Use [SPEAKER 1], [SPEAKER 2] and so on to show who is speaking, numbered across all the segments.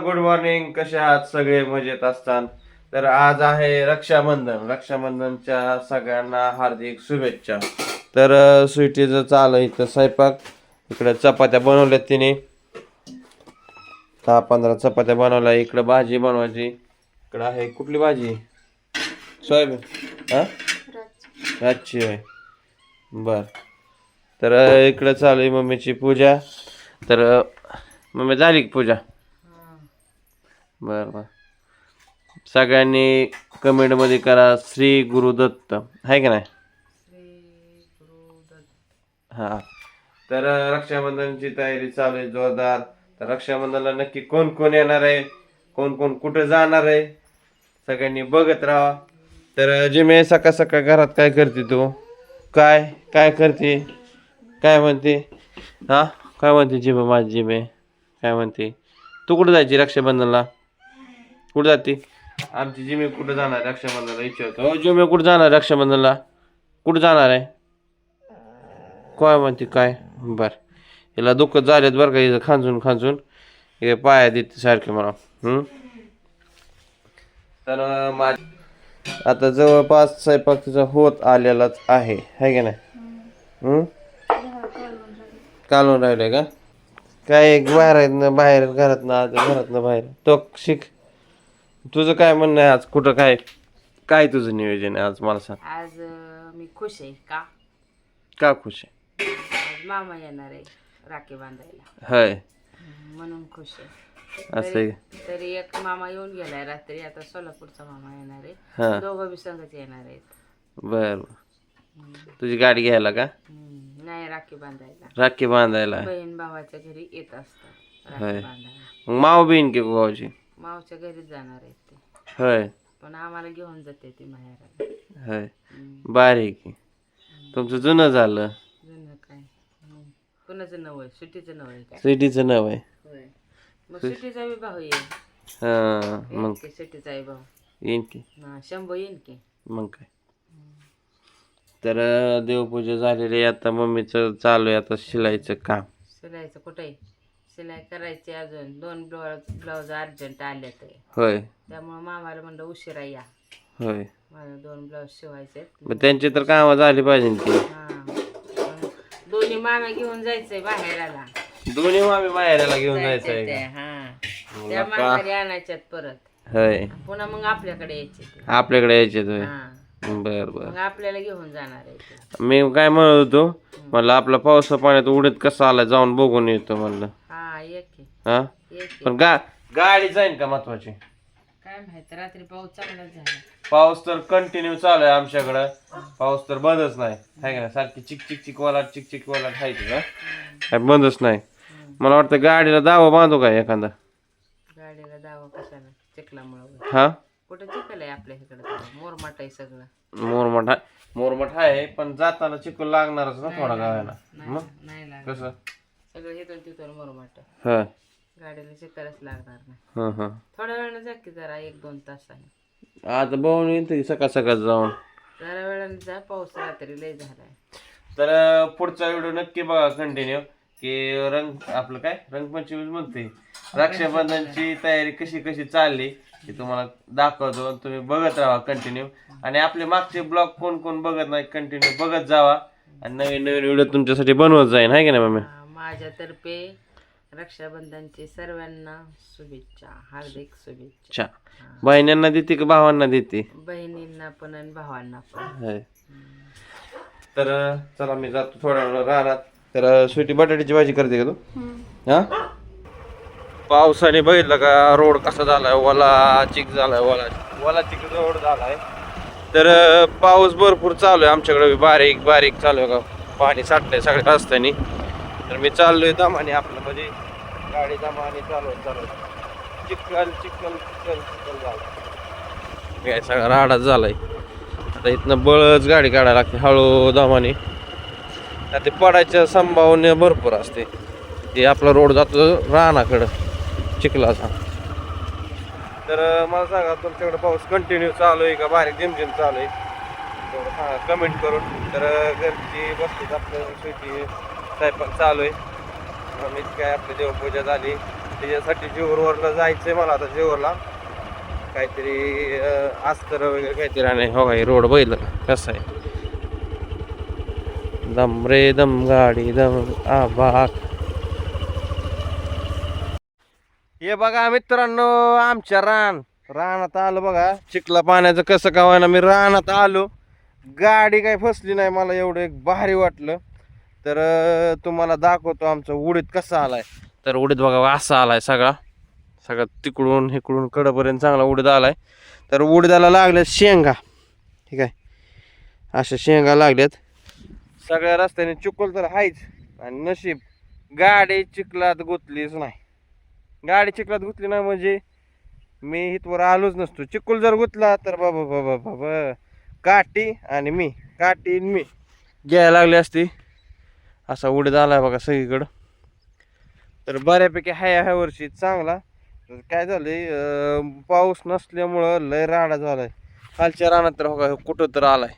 [SPEAKER 1] Good morning. कसे आहात सगळे? मजेत असतात तर आज आहे रक्षाबंधन. रक्षाबंधनच्या सगळ्यांना हार्दिक शुभेच्छा. तर स्वीटी स्वीटीचं चालू आहे इथं स्वयंपाक. इकडं चपात्या बनवल्यात तिने. दहा पंधरा चपात्या बनवल्या. इकडं भाजी बनवायची. इकडं आहे कुठली भाजी? सोयाबीन. हा? रातची आहे बर. तर इकडं चालू आहे मम्मीची पूजा. तर मम्मी झाली पूजा? बरं बरं. सगळ्यांनी कमेंटमध्ये करा श्री गुरुदत्त आहे का नाही? हा. तर रक्षाबंधनची तयारी चालू आहे जोरदार. तर रक्षाबंधनला नक्की कोण कोण येणार आहे? कोण कोण कुठं जाणार आहे? सगळ्यांनी बघत राहा. तर जिमे सकाळ सकाळ घरात काय करते तू? काय? काय करते? काय म्हणते? हा? काय म्हणते जिमे माझी जिमे? काय म्हणते? तू कुठं जायची रक्षाबंधनला? कुठं जाते? आमची जिमे कुठं जाणार रक्षाबंधनला विचारतो. हो जिमे कुठं जाणार रक्षाबंधनला? कुठं जाणार आहे? काय म्हणते काय? बर. हिला दुःख झालेत बरं का हिचं खांजून खांजून. हे पाया देते सारखे मला. हम्म? तर माझ आता जवळपास स्वयंपाक तिचा होत आलेलाच आहे. है की नाही? हम्म? कालून राहिले का? काय बाहेर आहेत ना बाहेर घरात ना आज घरात ना बाहेर. तो शिक. तुझं काय म्हणणं आहे आज? कुठं काय? काय तुझं नियोजन आहे आज? मला सांग.
[SPEAKER 2] आज अं, मी खुश आहे का?
[SPEAKER 1] का खुश आहे?
[SPEAKER 2] आज मामा येणार आहे राखी बांधायला.
[SPEAKER 1] होय.
[SPEAKER 2] म्हणून खुश आहे.
[SPEAKER 1] असं आहे.
[SPEAKER 2] तरी एक मामा येऊन गेलाय रात्री. आता सोलापूरचा मामा येणार आहे.
[SPEAKER 1] हां.
[SPEAKER 2] दोघं बी संगच येणार आहेत.
[SPEAKER 1] बर तुझी गाडी घ्यायला का?
[SPEAKER 2] हम्म, नाही राखी बांधायला.
[SPEAKER 1] राखी बांधायला.
[SPEAKER 2] बहीण भावाच्या घरी येत असतात.
[SPEAKER 1] होय.
[SPEAKER 2] राखी बांधायला.
[SPEAKER 1] मग माव बीन की गावची
[SPEAKER 2] मावच्या घरीच जाणार आहेत ते.
[SPEAKER 1] होय.
[SPEAKER 2] पण आम्हाला घेऊन जाते ती माहेराला.
[SPEAKER 1] होय.
[SPEAKER 2] हम्म,
[SPEAKER 1] बारीक आहे. तुमचं जुनं झालं.
[SPEAKER 2] जुनं काय? हम्म. कुणाचं नव आहे? सुट्टीचं नव आहे काय?
[SPEAKER 1] सिटीचं नाव आहे.
[SPEAKER 2] होय. मग सुट्टीचा बी भाऊ येईल
[SPEAKER 1] हां मग.
[SPEAKER 2] की सुट्टीचा आहे भाऊ
[SPEAKER 1] येईन की.
[SPEAKER 2] हा, शंभू येईन की.
[SPEAKER 1] मग काय? तर अं, देवपूजा झालेली आहे. आता मम्मीचं चालू आहे. आता शिलाईचं काम.
[SPEAKER 2] शिलाईचं कुठे आहे? शिलाई करायची अजून. दोन ब्लाउज ब्लाऊज अर्जंट आले ते.
[SPEAKER 1] होय.
[SPEAKER 2] त्यामुळं मामाला म्हणलं उशिरा या.
[SPEAKER 1] होय.
[SPEAKER 2] मला दोन ब्लाऊज शिवायचे
[SPEAKER 1] मग त्यांची तर कामं झाली पाहिजे ना ती
[SPEAKER 2] हा दोन्ही मामा घेऊन जायचंय बाहेराला.
[SPEAKER 1] दोन्ही मामी माहेराला घेऊन जायचं
[SPEAKER 2] जायचंय
[SPEAKER 1] आहे
[SPEAKER 2] ते,
[SPEAKER 1] का?
[SPEAKER 2] हा.
[SPEAKER 1] मग
[SPEAKER 2] त्या
[SPEAKER 1] आता-
[SPEAKER 2] माघारी आणायच्यात परत.
[SPEAKER 1] होय.
[SPEAKER 2] पुन्हा मग आपल्याकडे यायचे ते
[SPEAKER 1] आपल्याकडे यायचे होय.
[SPEAKER 2] हा.
[SPEAKER 1] बर बर.
[SPEAKER 2] मग आपल्याला घेऊन जाणार आहे ते.
[SPEAKER 1] मी काय म्हणत होतो म्हणलं आपला पावसा पाण्यात उडत कसा आला जाऊन बघून येतो म्हणलं.
[SPEAKER 2] हा की
[SPEAKER 1] हा?
[SPEAKER 2] की
[SPEAKER 1] पण गा गाडी जाईन का महत्वाची?
[SPEAKER 2] काय माहीत रात्री पाऊस चांगलाच झाला.
[SPEAKER 1] पाऊस तर कंटिन्यू चालू आहे आमच्याकडं. पाऊस तर बंदच नाही. हाय का नाही? सारखी चिक चिक चिक वालाट चिक चिक वालाट हाय तुझा काय बंदच नाही. मला वाटतं गाडीला दावा बांधू काय एखादा?
[SPEAKER 2] गाडीला दावा कशाला? चिखलामुळं
[SPEAKER 1] हा?
[SPEAKER 2] कुठं चिखल आहे आपल्या इकडे मोरमाट आहे सगळं.
[SPEAKER 1] मोरमठ आहे मोरमठ आहे पण जाताना चिकल लागणारच ना थोडा गावाला. मग?
[SPEAKER 2] नाही लागत
[SPEAKER 1] कसं?
[SPEAKER 2] सगळं इथून तिथून मोरमाट
[SPEAKER 1] हा.
[SPEAKER 2] गाडीला चिखलच लागणार नाही.
[SPEAKER 1] हा हा.
[SPEAKER 2] थोड्या वेळानं जा की जरा एक दोन तासाने.
[SPEAKER 1] आता बघून येते की सकाळ सकाळ जाऊन.
[SPEAKER 2] जरा वेळाने जा पाऊस रात्री लय झालाय.
[SPEAKER 1] तर अं, पुढचा व्हिडिओ नक्की बघा कंटिन्यू की रंग आपलं काय? रंगपंचमी म्हणते रक्षाबंधनची तयारी कशी कशी चालली ती तुम्हाला दाखवतो. तुम्ही बघत राहा कंटिन्यू आणि आपले मागचे ब्लॉग कोण कोण बघत नाही कंटिन्यू बघत जावा. आणि नवीन नवीन व्हिडिओ तुमच्यासाठी बनवत जाईन. हाय की नाही मम्मी
[SPEAKER 2] हा, माझ्यातर्फे रक्षाबंधनची सर्वांना शुभेच्छा हार्दिक शुभेच्छा.
[SPEAKER 1] अच्छा बहिण्यांना देते का भावांना देते?
[SPEAKER 2] बहिणींना पण आणि भावांना पण.
[SPEAKER 1] होय. तर चला मी जातो थोड्या वेळ राहणार तर अं, स्वीटी बटाट्याची भाजी करते का तू? हा? पावसाने बघितलं का रोड कसा झालाय? ओला चिक झालाय ओला ओला चिक रोड झालाय. तर अं, पाऊस भरपूर चालू आहे. आमच्याकडे बारीक बारीक चालू आहे का? पाणी साठलंय सगळ्या रस्त्याने. तर मी चाललोय दमाने आपलं म्हणजे गाडी दमाने चालू चालू चिखल चिखल चिखल चिखल झाला काय सगळा राडाच झालाय. आता इथनं बळच गाडी काढायला लागते हळू दमाने. आता ते पडायच्या संभावना भरपूर असते. ते आपला रोड जातो रानाकडं चिखलाचा. तर मला सांगा तुमच्याकडे पाऊस कंटिन्यू चालू आहे का? बारीक झिमझिम चालू आहे तेवढं सांगा कमेंट करून. तर घरची बसलीत आपलं शेती. स्वयंपाक चालू आहे. आम्ही काय आपली देवपूजा झाली. त्याच्यासाठी जेवरवरला जायचंय मला आता जेवरला. काहीतरी अस्तर वगैरे काहीतरी आणि हो काही रोड बैल कसं आहे? दम रे दम गाडी दम आबाक हे बघा मित्रांनो आमच्या रान रानात आलो बघा. चिखला पाण्याचं कसं का होईना मी रानात आलो. गाडी काही फसली नाही मला एवढं एक भारी वाटलं. तर तुम्हाला दाखवतो आमचा उडीत कसा आलाय. तर उडीत बघा असा आलाय सगळा. सगळा तिकडून इकडून कडपर्यंत चांगला उडीद आलाय. तर उडीदाला लागल्यात शेंगा. ठीक आहे? अशा शेंगा लागल्यात. सगळ्या रस्त्याने चुकल तर आहेच आणि नशीब गाडी चिखलात गुतलीच नाही. गाडी चिखलात गुतली नाही म्हणजे मी इथवर आलोच नसतो. चिखल जर गुतला तर बाबा बाबा बाबा. काठी आणि मी काटी आणि मी. घ्यायला लागली असती. असा उडीद आहे बघा सगळीकडं. तर बऱ्यापैकी हाय ह्या वर्षी चांगला. तर काय झालंय पाऊस नसल्यामुळं लय राडा झालाय. खालच्या रानात तर हो कुठं तर आलाय.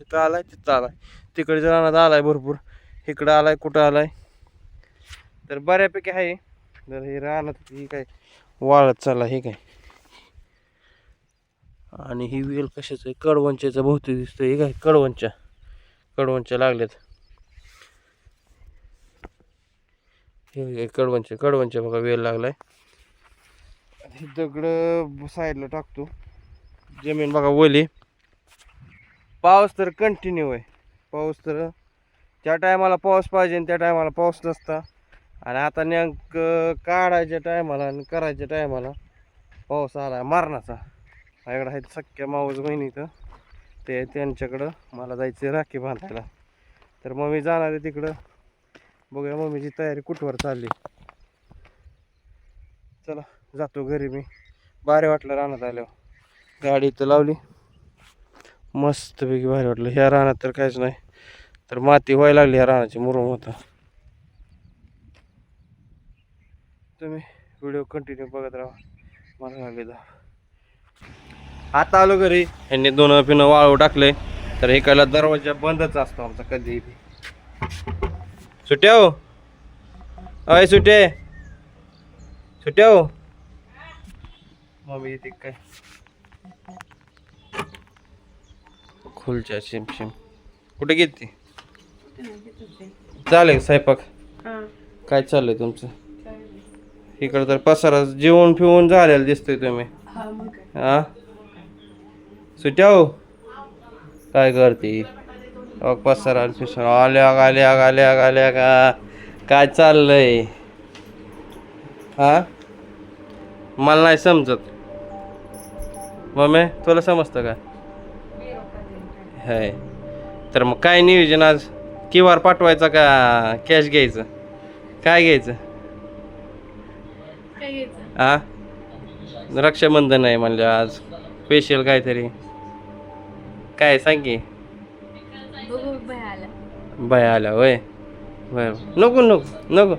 [SPEAKER 1] इथं आलाय तिथं आलाय. तिकडच्या रानात आलाय भरपूर. इकडं आलाय कुठं आलाय. तर बऱ्यापैकी आहे तर हे रानात ही काय वाळत चालला हे काय. आणि ही वेल कशाचं आहे? कडवंच्याचं भोवती दिसतं हे काय कडवंच्या. कडवंच्या लागल्यात. हे कडवणचे कडवंचे कडवंचे बघा वेळ लागलाय. हे दगड साईडला टाकतो. जमीन बघा ओली. पाऊस तर कंटिन्यू आहे. पाऊस तर ज्या टायमाला पाऊस पाहिजे त्या टायमाला पाऊस नसता. आणि आता नेमक काढायच्या टायमाला आणि करायच्या टायमाला पाऊस आला मारणाचा. माझ्याकडे आहेत सख्या माऊस तर ते त्यांच्याकडं. मला जायचं राखी बांधायला. तर मग मी जाणार आहे तिकडं. बघूया मम्मीची तयारी कुठवर चालली. चला जातो घरी मी. भारी वाटलं रानात आल्यावर. गाडी इथं लावली. मस्तपैकी भारी वाटलं. ह्या रानात तर काहीच नाही. तर माती व्हायला लागली ह्या रानाची मुरुम होता. तुम्ही व्हिडिओ कंटिन्यू बघत राहा. मला लागले दहा. आता आलो घरी. यांनी दोन पिनं वाळू टाकले. तर एकाला दरवाजा बंदच असतो आमचा कधीही. सुट्या हो. अय सुटे सुट्या हो. मम्मी येते काय? खुलच्या शिम शिम. कुठे गेली चालेल स्वयंपाक. काय चाललंय तुमचं? इकडं तर पसारा जेवण फिवून झालेलं दिसतोय तुम्ही. हा? सुट्या हो? काय करते? पसारा आणि फिसारा आल्या आल्या आल्या आल्या का? काय चाललंय? हा? मला नाही समजत. मम्मी तुला समजतं का? हाय. तर मग काय नियोजन आज? क्यू आर पाठवायचा का? कॅश घ्यायचं? काय घ्यायचं? हा रक्षाबंधन आहे म्हणलं आज. स्पेशल काहीतरी. काय सांग की? बाय आला. होय. बर. नको नको नको.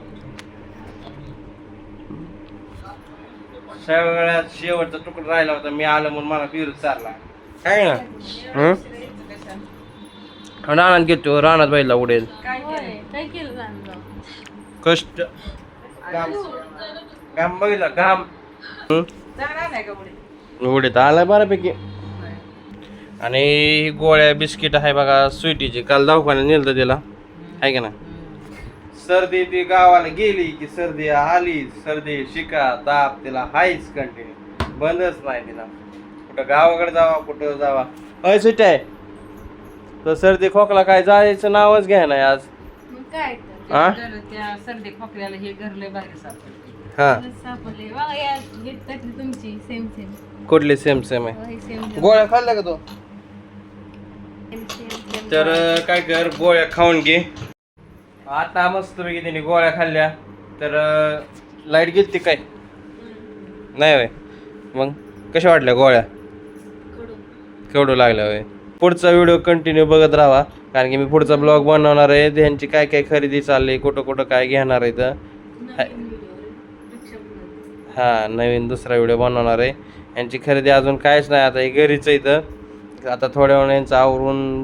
[SPEAKER 1] सगळ्यात शेवटचा तुकडा राहिला होता मी आलो म्हणून मला फिरत चालला. काय ना? हं? रानात घेतो रानात बाईला उडेल.
[SPEAKER 2] काय केलं?
[SPEAKER 1] कष्ट. घाम. घाम बघितला घाम. हं? उडीत आलाय बऱ्यापैकी. आणि ही गोळ्या बिस्किट आहे बघा स्वीटीची. काल दवाखान्यात नेलं तिला. आहे का ना सर्दी ती गावाला गेली की सर्दी आली सर्दी शिका ताप तिला हायच कंटिन्यू बंदच नाही तिला. कुठं गावाकडे जावा कुठं जावा. अय सुट्टी आहे. तर सर्दी खोकला काय जायचं नावच घ्या नाही आज.
[SPEAKER 2] काय
[SPEAKER 1] हा?
[SPEAKER 2] त्या सर्दी खोकल्याला हे घरले बाहेर सापडले
[SPEAKER 1] हा.
[SPEAKER 2] सापडले या तुमची सेम सेम
[SPEAKER 1] कुठली सेम सेम आहे?
[SPEAKER 2] सेम
[SPEAKER 1] गोळ्या खाल्ल्या का तू? तर काय कर गोळ्या खाऊन घे. आता मस्त पैकी त्यांनी गोळ्या खाल्ल्या. तर लाइट गेली काय? नाही होय. मग कशा वाटल्या गोळ्या? केवढं लागल्या होय. पुढचा व्हिडिओ कंटिन्यू बघत राहा कारण की मी पुढचा ब्लॉग बनवणार आहे. त्यांची काय काय खरेदी चालली कुठं कुठं काय घेणार आहे तर. हा नवीन दुसरा व्हिडिओ बनवणार आहे. यांची खरेदी अजून काहीच नाही. आता हे घरीच आहे इथं. आता थोड्या वेळा यांचं आवरून